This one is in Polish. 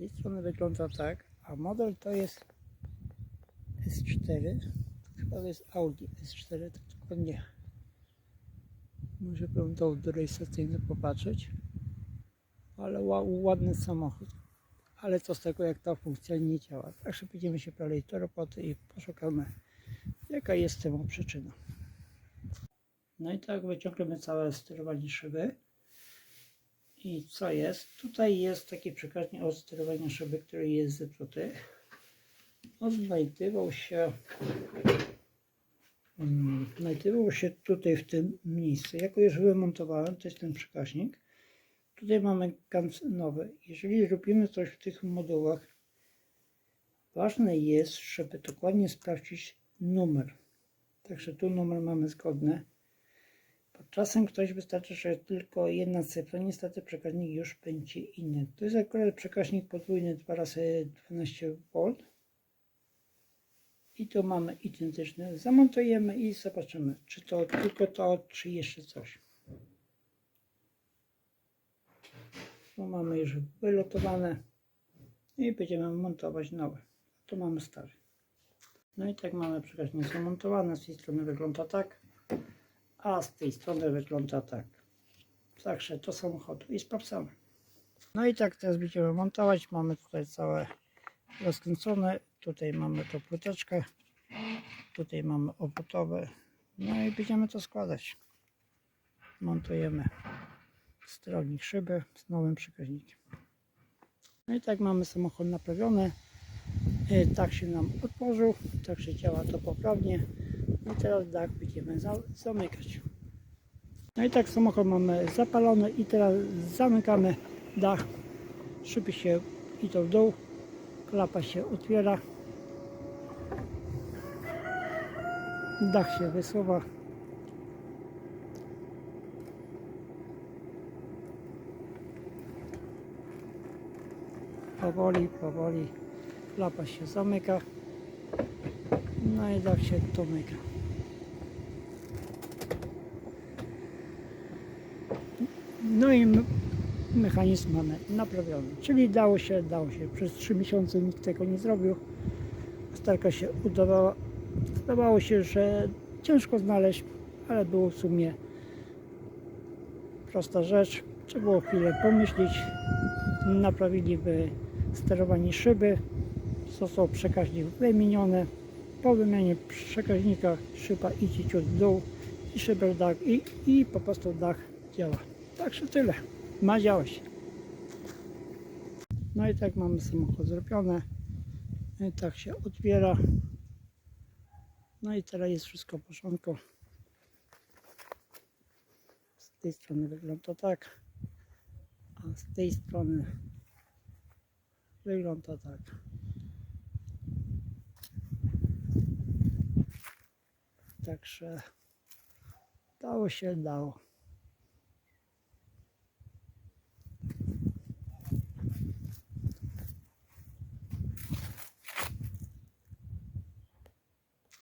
tej strony wygląda tak, a model to jest S4. Chyba to jest Audi S4, tak dokładnie. Może bym do rejestracyjny popatrzeć. Ale ła, ładny samochód. Ale co z tego, jak ta funkcja nie działa. Także będziemy się dalej do roboty i poszukamy, jaka jest temu przyczyna. No i tak wyciągniemy całe sterowanie szyby. I co jest? Tutaj jest taki przekaźnik od sterowania szyby, który jest zepsuty. On znajdował się mm, znajdował się tutaj w tym miejscu. Ja go już wymontowałem, to jest ten przekaźnik. Tutaj mamy ganz nowy. Jeżeli robimy coś w tych modułach, ważne jest, żeby dokładnie sprawdzić numer. Także tu numer mamy zgodny. Czasem ktoś wystarczy, że tylko jedna cyfra, niestety przekaźnik już będzie inny. To jest akurat przekaźnik podwójny 2 razy 12 V. I tu mamy identyczny. Zamontujemy i zobaczymy, czy to tylko to, czy jeszcze coś. Tu mamy już wylotowane i będziemy montować nowe. Tu mamy stary. No i tak mamy przekaźnik zamontowany. Z tej strony wygląda tak, a z tej strony wygląda tak. Także to samochodu i sprawdzamy. No i tak teraz będziemy montować. Mamy tutaj całe rozkręcone. Tutaj mamy tą płyteczkę. Tutaj mamy obutowe. No i będziemy to składać. Montujemy sterownik szyby z nowym przekaźnikiem. No i tak mamy samochód naprawiony. E, Tak się nam otworzył, także działa to poprawnie. No i teraz dach będziemy za zamykać. No i tak samochód mamy zapalony i teraz zamykamy dach. Szyby się idą w dół, klapa się otwiera. Dach się wysuwa. Powoli, powoli klapa się zamyka. No i dach się domyka. No i mechanizm mamy naprawiony. Czyli dało się, dało się. Przez 3 miesiące nikt tego nie zrobił. Starka się udawała. Zdawało się, że ciężko znaleźć, ale było w sumie prosta rzecz. Trzeba było chwilę pomyśleć. Naprawiliby sterowanie szyby. Został przekaźnik wymieniony. Po wymianie przekaźnika szyba idzie ciut w dół i szyber dach i, i po prostu dach działa. Także tyle. Ma działać. No i tak mamy samochód zrobione. I tak się otwiera. No i teraz jest wszystko w porządku. Z tej strony wygląda tak. A z tej strony wygląda tak. Także dało się, dało.